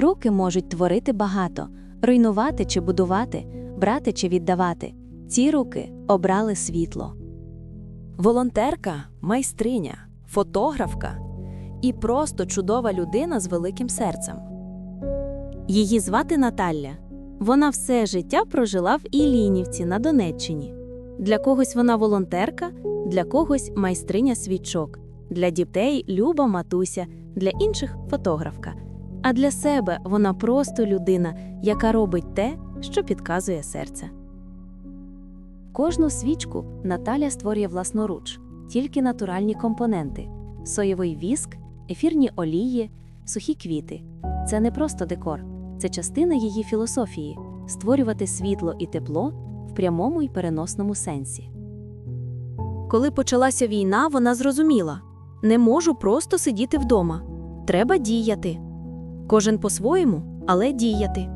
Руки можуть творити багато, руйнувати чи будувати, брати чи віддавати. Ці руки обрали світло. Волонтерка, майстриня, фотографка і просто чудова людина з великим серцем. Її звати Наталя. Вона все життя прожила в Іллінівці на Донеччині. Для когось вона волонтерка, для когось майстриня свічок, для дітей люба матуся, для інших фотографка. А для себе вона просто людина, яка робить те, що підказує серце. Кожну свічку Наталя створює власноруч, тільки натуральні компоненти: соєвий віск, ефірні олії, сухі квіти. Це не просто декор, це частина її філософії створювати світло і тепло в прямому і переносному сенсі. Коли почалася війна, вона зрозуміла не можу просто сидіти вдома. Треба діяти. Кожен по-своєму, але діяти.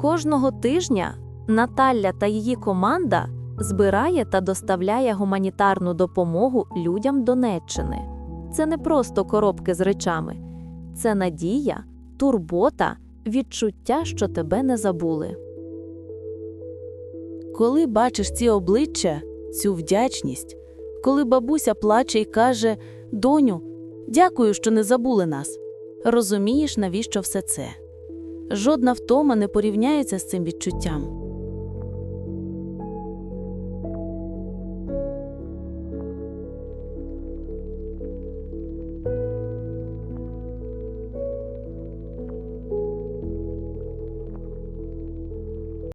Кожного тижня Наталя та її команда збирає та доставляє гуманітарну допомогу людям Донеччини. Це не просто коробки з речами, це надія, турбота, відчуття, що тебе не забули. Коли бачиш ці обличчя, цю вдячність, коли бабуся плаче і каже: Доню, дякую, що не забули нас. Розумієш, навіщо все це? Жодна втома не порівняється з цим відчуттям.